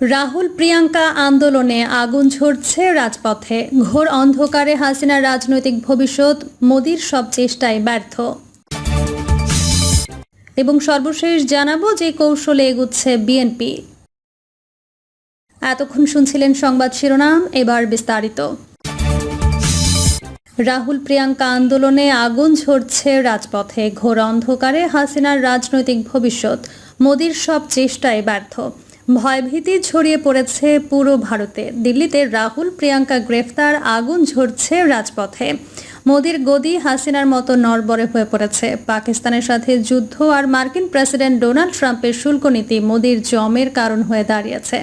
রাহুল প্রিয়াঙ্কা আন্দোলনে আগুন ঝরছে রাজপথে। ঘোর অন্ধকারে হাসিনার রাজনৈতিক ভবিষ্যৎ মোদির সব চেষ্টায় ব্যর্থ। এবং সর্বশেষ জানাব যে কৌশলে এগুচ্ছে বিএনপি। এতক্ষণ শুনছিলেন সংবাদ শিরোনাম, এবার বিস্তারিত। রাহুল প্রিয়াঙ্কা আন্দোলনে আগুন ঝরছে রাজপথে। ঘোর অন্ধকারে হাসিনার রাজনৈতিক ভবিষ্যৎ মোদির সব চেষ্টায় ব্যর্থ। ভয়ভীতি ছড়িয়ে পড়েছে পুরো ভারতে। দিল্লিতে রাহুল, প্রিয়াঙ্কা গ্রেফতার, আগুন ঝরছে রাজপথে। মোদির গদি হাসিনার মতো নরবরে হয়ে পড়েছে। পাকিস্তানের সাথে যুদ্ধ আর মার্কিন প্রেসিডেন্ট ডোনাল্ড ট্রাম্পের শুল্ক নীতি মোদির জমের কারণ হয়ে দাঁড়িয়েছে।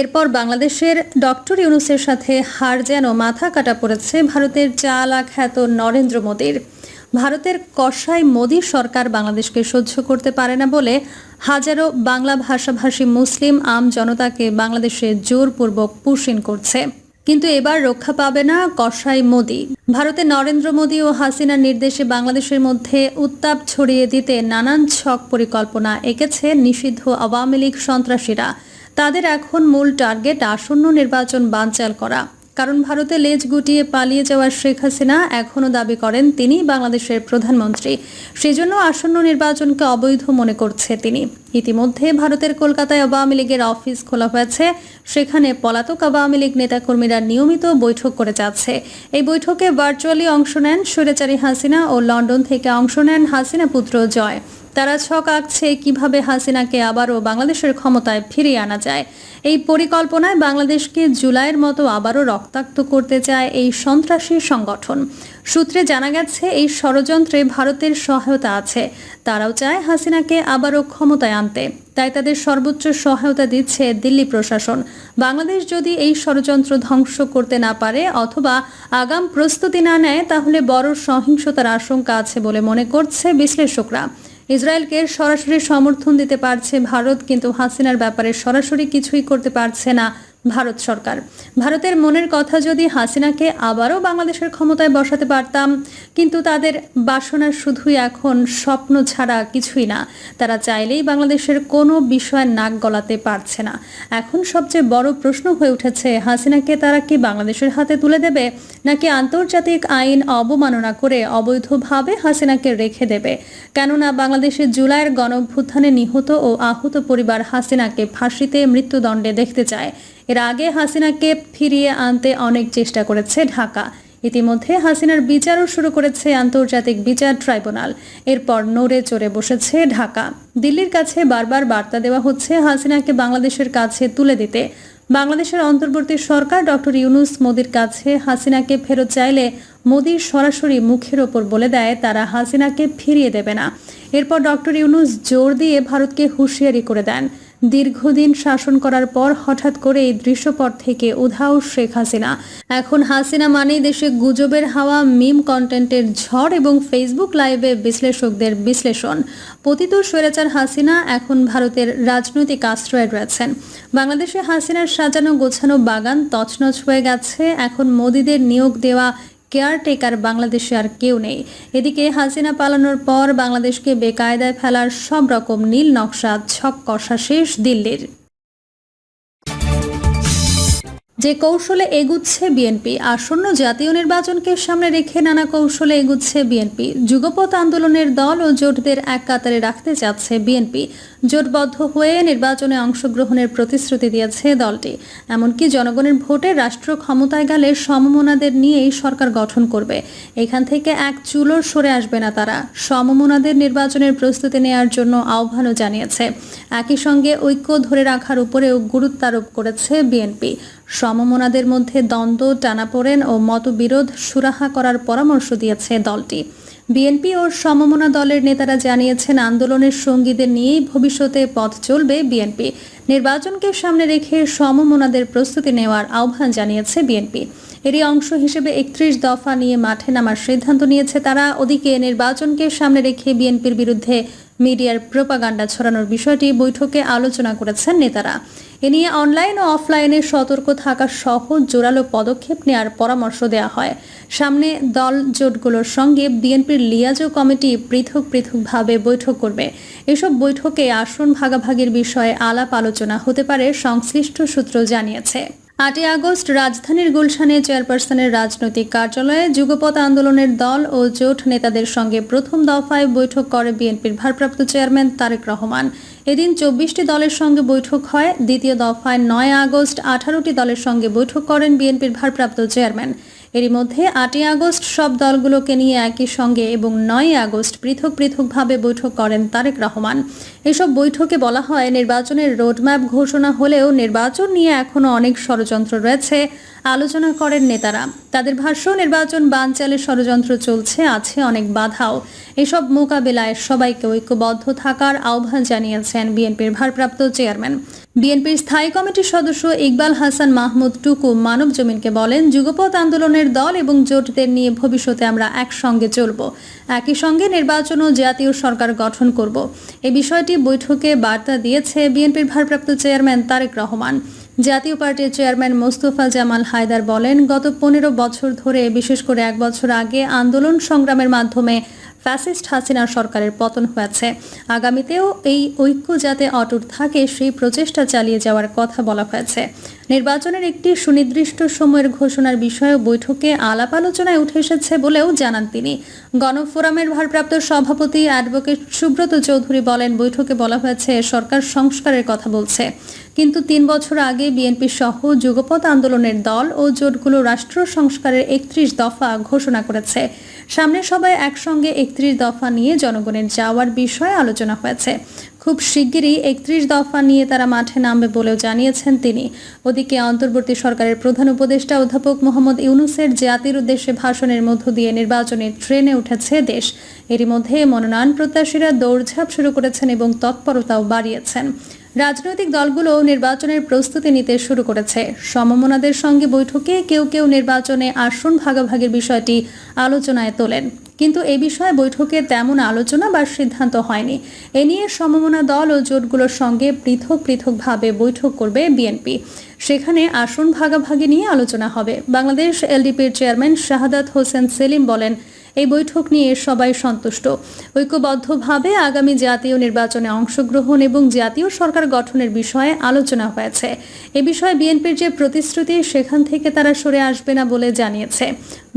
এরপর বাংলাদেশের ডক্টর ইউনুসের সাথে হার যেন মাথা কাটা পড়েছে ভারতের চালা খ্যাত নরেন্দ্র মোদির। ভারতের কষাই মোদী সরকার বাংলাদেশকে সহ্য করতে পারে না বলে হাজারো বাংলা ভাষাভাষী মুসলিম আম জনতাকে বাংলাদেশে জোরপূর্বক পুষিন করছে। কিন্তু এবার রক্ষা পাবে না কষাই মোদি। ভারতে নরেন্দ্র মোদী ও হাসিনার নির্দেশে বাংলাদেশের মধ্যে উত্তাপ ছড়িয়ে দিতে নানান ছক পরিকল্পনা এঁকেছে নিষিদ্ধ আওয়ামী লীগ সন্ত্রাসীরা। তাদের এখন মূল টার্গেট আসন্ন নির্বাচন বানচাল করা। কারণ ভারতে লেজ গুটিয়ে পালিয়ে যাওয়া শেখ হাসিনা এখনও দাবি করেন তিনি বাংলাদেশের প্রধানমন্ত্রী। সেজন্য আসন্ন নির্বাচনকে অবৈধ মনে করছে তিনি। ইতিমধ্যে ভারতের কলকাতায় আওয়ামী লীগের অফিস খোলা হয়েছে। সেখানে পলাতক আওয়ামী লীগ নেতাকর্মীরা নিয়মিত বৈঠক করে যাচ্ছে। এই বৈঠকে ভার্চুয়ালি অংশ নেন স্বৈরাচারী হাসিনা ও লন্ডন থেকে অংশ নেন হাসিনা পুত্র জয়। তারা ছক আঁকছে কীভাবে হাসিনাকে আবারও বাংলাদেশের ক্ষমতায় ফিরিয়ে আনা যায়। এই পরিকল্পনায় বাংলাদেশকে জুলাইয়ের মতো আবারও রক্তাক্ত করতে চায় এই সন্ত্রাসী সংগঠন। সূত্রে জানা গেছে, এই ষড়যন্ত্রে ভারতের সহায়তা আছে। তারাও চায় হাসিনাকে আবারও ক্ষমতায় আনতে। তাই তাদের সর্বোচ্চ সহায়তা দিচ্ছে দিল্লি প্রশাসন। বাংলাদেশ যদি এই ষড়যন্ত্র ধ্বংস করতে না পারে অথবা আগাম প্রস্তুতি না নেয়, তাহলে বড় সহিংসতার আশঙ্কা আছে বলে মনে করছে বিশ্লেষকরা। ইসরায়েলকে সরাসরি সমর্থন দিতে পারছে ভারত কিন্তু হাসিনার ব্যাপারে সরাসরি কিছুই করতে পারছে না। ভারত সরকার। ভারতের মনের কথা যদি হাসিনাকে আবারও বাংলাদেশের ক্ষমতায় বসাতে পারতাম, কিন্তু তাদের বাসনা শুধুই এখন স্বপ্ন ছাড়া কিছুই না। তারা চাইলেই বাংলাদেশের কোনো বিষয় নাক গলাতে পারছে না। এখন সবচেয়ে বড় প্রশ্ন হয়ে উঠেছে, হাসিনাকে তারা কি বাংলাদেশের হাতে তুলে দেবে, নাকি আন্তর্জাতিক আইন অবমাননা করে অবৈধভাবে হাসিনাকে রেখে দেবে? কেননা বাংলাদেশের জুলাইয়ের গণভ্যুত্থানে নিহত ও আহত পরিবার হাসিনাকে ফাঁসিতে মৃত্যুদণ্ডে দেখতে চায়। এর আগে হাসিনাকে ফিরিয়ে আনতে অনেক চেষ্টা করেছে ঢাকা। ইতিমধ্যে হাসিনার বিচারও শুরু করেছে আন্তর্জাতিক বিচার ট্রাইব্যুনাল। এরপর নড়ে চড়ে বসেছে ঢাকা। দিল্লির কাছে বারবার বার্তা দেওয়া হচ্ছে হাসিনাকে বাংলাদেশের কাছে তুলে দিতে। বাংলাদেশের অন্তর্বর্তী সরকার ডক্টর ইউনুস মোদির কাছে হাসিনাকে ফেরত চাইলে মোদি সরাসরি মুখের ওপর বলে দেয় তারা হাসিনাকে ফিরিয়ে দেবে না। এরপর ডক্টর ইউনুস জোর দিয়ে ভারতকে হুঁশিয়ারি করে দেন। দীর্ঘদিন শাসন করার পর হঠাৎ করে এই দৃশ্যপট থেকে উধাও শেখ হাসিনা। এখন হাসিনা মানেই দেশে গুজবের হাওয়া, মিম কন্টেন্টের ঝড় এবং ফেসবুক লাইভে বিশ্লেষকদের বিশ্লেষণ। পতিত স্বৈরাচার হাসিনা এখন ভারতের রাজনৈতিক আশ্রয়ে রয়েছেন। বাংলাদেশে হাসিনার সাজানো গোছানো বাগান তছনছ হয়ে গেছে। এখন মোদিদের নিয়োগ দেওয়া কেয়ারটেকার বাংলাদেশে আর কেউ নেই। এদিকে হাসিনা পালানোর পর বাংলাদেশকে বেকায়দায় ফেলার সব রকম নীল নকশা ছক কষা শেষ দিল্লির। যে কৌশলে এগুচ্ছে বিএনপি, আসন্ন জাতীয় নির্বাচনকে সামনে রেখে নানা কৌশলে এগুচ্ছে বিএনপি। যুগপথ আন্দোলনের দল ও জোটদের এক কাতারে রাখতে চাচ্ছে বিএনপি। জোটবদ্ধ হয়ে নির্বাচনে অংশগ্রহণের প্রতিশ্রুতি দিয়েছে দলটি। এমনকি জনগণের ভোটে রাষ্ট্র ক্ষমতায় গেলে সমমনাদের নিয়েই সরকার গঠন করবে। এখান থেকে এক চুলো সরে আসবে না তারা। সমমনাদের নির্বাচনের প্রস্তুতি নেওয়ার জন্য আহ্বানও জানিয়েছে। একই সঙ্গে ঐক্য ধরে রাখার উপরেও গুরুত্বারোপ করেছে বিএনপি। সমমনাদের মধ্যে দ্বন্দ্ব টানাপোড়েন ও মতবিরোধ সুরাহা করার পরামর্শ দিয়েছে দলটি। বিএনপি ও সমমনা দলের নেতারা জানিয়েছেন, আন্দোলনের সঙ্গীদের নিয়েই ভবিষ্যতে পথ চলবে বিএনপি। নির্বাচনকে সামনে রেখে সমমনাদের প্রস্তুতি নেওয়ার আহ্বান জানিয়েছে বিএনপি। এরই অংশ হিসেবে একত্রিশ দফা নিয়ে মাঠে নামার সিদ্ধান্ত নিয়েছে তারা। ওদিকে নির্বাচনকে সামনে রেখে বিএনপির বিরুদ্ধে মিডিয়ার প্রোপাগান্ডা ছড়ানোর বিষয়টি বৈঠকে আলোচনা করেছেন নেতারা। এ নিয়ে অনলাইন ও অফলাইনে সতর্ক থাকা সহ জোরালো পদক্ষেপ নেওয়ার পরামর্শ দেওয়া হয়। সামনে দল জোটগুলোর সঙ্গে বিএনপির লিয়াজো কমিটি পৃথক পৃথকভাবে বৈঠক করবে। এসব বৈঠকে আসন ভাগাভাগির বিষয়ে আলাপ আলোচনা হতে পারে, সংশ্লিষ্ট সূত্র জানিয়েছে। আটই আগস্ট রাজধানীর গুলশানে চেয়ারপারসনের রাজনৈতিক কার্যালয়ে যুগপথ আন্দোলনের দল ও জোট নেতাদের সঙ্গে প্রথম দফায় বৈঠক করে বিএনপির ভারপ্রাপ্ত চেয়ারম্যান তারেক রহমান। এদিন চব্বিশটি দলের সঙ্গে বৈঠক হয়। দ্বিতীয় দফায় নয় আগস্ট আঠারোটি দলের সঙ্গে বৈঠক করেন বিএনপির ভারপ্রাপ্ত চেয়ারম্যান। এরই মধ্যে আটই আগস্ট সব দলগুলোকে নিয়ে একই সঙ্গে এবং নয় আগস্ট পৃথক পৃথকভাবে বৈঠক করেন তারেক রহমান। এসব বৈঠকে বলা হয় নির্বাচনের রোডম্যাপ ঘোষণা হলেও নির্বাচন নিয়ে এখনও অনেক ষড়যন্ত্র রয়েছে, আলোচনা করেন নেতারা। তাদের ভাষ্য, নির্বাচন বানচালের ষড়যন্ত্র চলছে, আছে অনেক বাধাও। এসব মোকাবেলায় সবাইকে ঐক্যবদ্ধ থাকার আহ্বান জানিয়েছেন বিএনপির ভারপ্রাপ্ত চেয়ারম্যান। বিএনপির স্থায়ী কমিটির সদস্য ইকবাল হাসান মাহমুদ টুকু মানব জমিনকে বলেন যুগপথ আন্দোলনের দল এবং জোটদের নিয়ে ভবিষ্যতে আমরা একসঙ্গে চলব, একই সঙ্গে নির্বাচন ও জাতীয় সরকার গঠন করব। এ বিষয়টি বৈঠকে বার্তা দিয়েছে বিএনপির ভারপ্রাপ্ত চেয়ারম্যান তারেক রহমান। জাতীয় পার্টির চেয়ারম্যান মোস্তফা জামাল হায়দার বলেন, গত পনেরো বছর ধরে, বিশেষ করে এক বছর আগে, আন্দোলন সংগ্রামের মাধ্যমে ফ্যাসিস্ট হাসিনা সরকারের পতন হয়েছে। আগামীতেও এই ঐক্য যাতে অটুট থাকে, সেই প্রচেষ্টা চালিয়ে যাওয়ার কথা বলা হয়েছে। নির্বাচনের একটি সুনির্দিষ্ট সময়ের ঘোষণার বিষয়ে বৈঠকে আলাপ আলোচনায় উঠে এসেছে বলেও জানান তিনি। গণফোরামের ভারপ্রাপ্ত সভাপতি অ্যাডভোকেট সুব্রত চৌধুরী বলেন, বৈঠকে বলা হয়েছে, সরকার সংস্কারের কথা বলছে। কিন্তু তিন বছর আগে বিএনপি সহ যুগপথ আন্দোলনের দল ও জোটগুলো রাষ্ট্র সংস্কারের একত্রিশ দফা ঘোষণা করেছে। সামনে সবাই একসঙ্গে একত্রিশ দফা নিয়ে জনগণের যাওয়ার বিষয়ে আলোচনা হয়েছে। খুব শিগগিরই একত্রিশ দফা নিয়ে তারা মাঠে নামবে বলেও জানিয়েছেন তিনি। ওদিকে অন্তর্বর্তী সরকারের প্রধান উপদেষ্টা অধ্যাপক মোহাম্মদ ইউনুসের জাতির উদ্দেশ্যে ভাষণের মধ্য দিয়ে নির্বাচনের ট্রেনে উঠেছে দেশ। এরই মধ্যে মনোনয়ন প্রত্যাশীরা দৌড়ঝাঁপ শুরু করেছেন এবং তৎপরতাও বাড়িয়েছেন। রাজনৈতিক দলগুলো নির্বাচনের প্রস্তুতি নিতে শুরু করেছে। সমমনাদের সঙ্গে বৈঠকে কেউ কেউ নির্বাচনে আসন ভাগাভাগির বিষয়টি আলোচনায় তোলেন। কিন্তু এ বিষয়ে বৈঠকে তেমন আলোচনা বা সিদ্ধান্ত হয়নি। এ নিয়ে সমমনা দল ও জোটগুলোর সঙ্গে পৃথক পৃথকভাবে বৈঠক করবে বিএনপি। সেখানে আসন ভাগাভাগি নিয়ে আলোচনা হবে। বাংলাদেশ এলডিপির চেয়ারম্যান শাহাদাত হোসেন সেলিম বলেন এই বৈঠক নিয়ে সবাই সন্তুষ্ট। ঐক্যবদ্ধভাবে আগামী জাতীয় নির্বাচনে অংশগ্রহণ এবং জাতীয় সরকার গঠনের বিষয়ে আলোচনা হয়েছে। এ বিষয়ে বিএনপির যে প্রতিশ্রুতি, সেখান থেকে তারা সরে আসবে না বলে জানিয়েছে।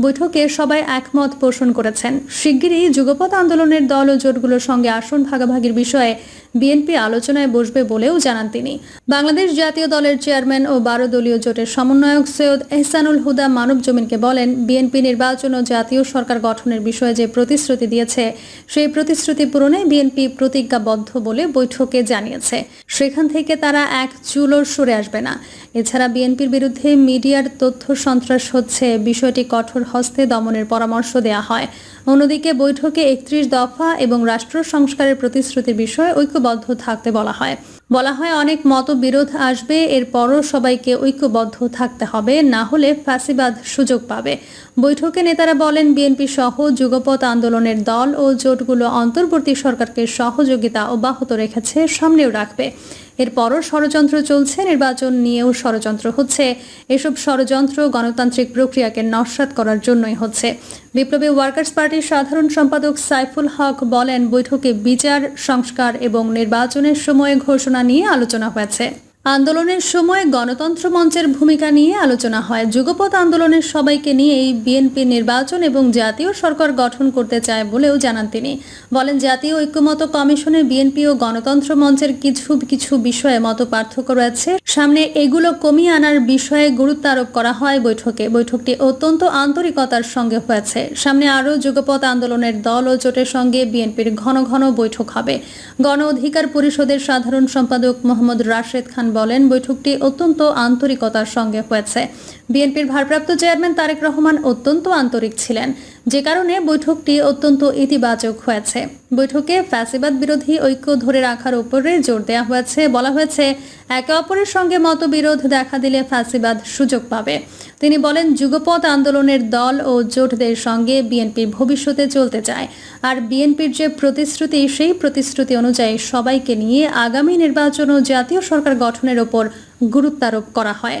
বৈঠকে সবাই একমত পোষণ করেছেন। শিগগিরই যুগপথ আন্দোলনের দল ও জোটগুলোর সঙ্গে আসন ভাগাভাগির বিষয়ে বিএনপি আলোচনায় বসবে বলেও জানান তিনি। বাংলাদেশ জাতীয় দলের চেয়ারম্যান ও বারো দলীয় জোটের সমন্বয়ক সৈয়দ এহসানুল হুদা মানব জমিনকে বলেন, বিএনপি নির্বাচন ও জাতীয় সরকার গঠনের বিষয়ে যে প্রতিশ্রুতি দিয়েছে, সেই প্রতিশ্রুতি পূরণে বিএনপি প্রতিজ্ঞাবদ্ধ বলে বৈঠকে জানিয়েছে। সেখান থেকে তারা এক চুলোর সরে আসবে না। এছাড়া বিএনপির বিরুদ্ধে মিডিয়ার তথ্য সন্ত্রাস হচ্ছে, বিষয়টি কঠোর হস্তে দমনের পরামর্শ দেওয়া হয়। অন্যদিকে বৈঠকে একত্রিশ দফা এবং রাষ্ট্র সংস্কারের প্রতিশ্রুতির বিষয়ে ঐক্যবদ্ধ থাকতে বলা হয়। বলা হয়, অনেক মতবিরোধ আসবে, এরপরও সবাইকে ঐক্যবদ্ধ থাকতে হবে, না হলে ফাঁসিবাদ সুযোগ পাবে। বৈঠকে নেতারা বলেন, বিএনপি সহ যুগপথ আন্দোলনের দল ও জোটগুলো অন্তর্বর্তী সরকারকে সহযোগিতা অব্যাহত রেখেছে, সামনেও রাখবে। এরপরও ষড়যন্ত্র চলছে, নির্বাচন নিয়েও ষড়যন্ত্র হচ্ছে। এসব ষড়যন্ত্র গণতান্ত্রিক প্রক্রিয়াকে নস্যাৎ করার জন্যই হচ্ছে। বিপ্লবী ওয়ার্কার্স পার্টির সাধারণ সম্পাদক সাইফুল হক বলেন, বৈঠকে বিচার, সংস্কার এবং নির্বাচনের সময় ঘোষণা নিয়ে আলোচনা হয়েছে। আন্দোলনের সময় গণতন্ত্র মঞ্চের ভূমিকা নিয়ে আলোচনা হয়। যুগপথ আন্দোলনের সবাইকে নিয়েই বিএনপি নির্বাচন এবং জাতীয় সরকার গঠন করতে চায় বলেও জানান তিনি। বলেন, জাতীয় ঐক্যমত কমিশনে বিএনপি ও গণতন্ত্র মঞ্চের কিছু কিছু বিষয়ে মত পার্থক্য রয়েছে। সামনে এগুলো কমিয়ে আনার বিষয়ে গুরুত্ব আরোপ করা হয় বৈঠকে। বৈঠকটি অত্যন্ত আন্তরিকতার সঙ্গে হয়েছে। সামনে আরও যুগপথ আন্দোলনের দল ও জোটের সঙ্গে বিএনপির ঘন ঘন বৈঠক হবে। গণ অধিকার পরিষদের সাধারণ সম্পাদক মোহাম্মদ রাশেদ খান বলেন বৈঠকটি অত্যন্ত আন্তরিকতার সঙ্গে হয়েছে। বিএনপির ভারপ্রাপ্ত চেয়ারম্যান তারেক রহমান অত্যন্ত আন্তরিক ছিলেন। যে কারণে বৈঠকটি অত্যন্ত ইতিবাচক হয়েছে। বৈঠকে ফ্যাসিবাদ বিরোধী ঐক্য ধরে রাখার উপরে জোর দেওয়া হয়েছে। বলা হয়েছে, একে অপরের সঙ্গে মতবিরোধ দেখা দিলে ফ্যাসিবাদ সুযোগ পাবে। তিনি বলেন, যুগপৎ আন্দোলনের দল ও জোটদের সঙ্গে বিএনপির ভবিষ্যতে চলতে চায়। আর বিএনপির যে প্রতিশ্রুতি, সেই প্রতিশ্রুতি অনুযায়ী সবাইকে নিয়ে আগামী নির্বাচন ও জাতীয় সরকার গঠনের ওপর গুরুত্বারোপ করা হয়।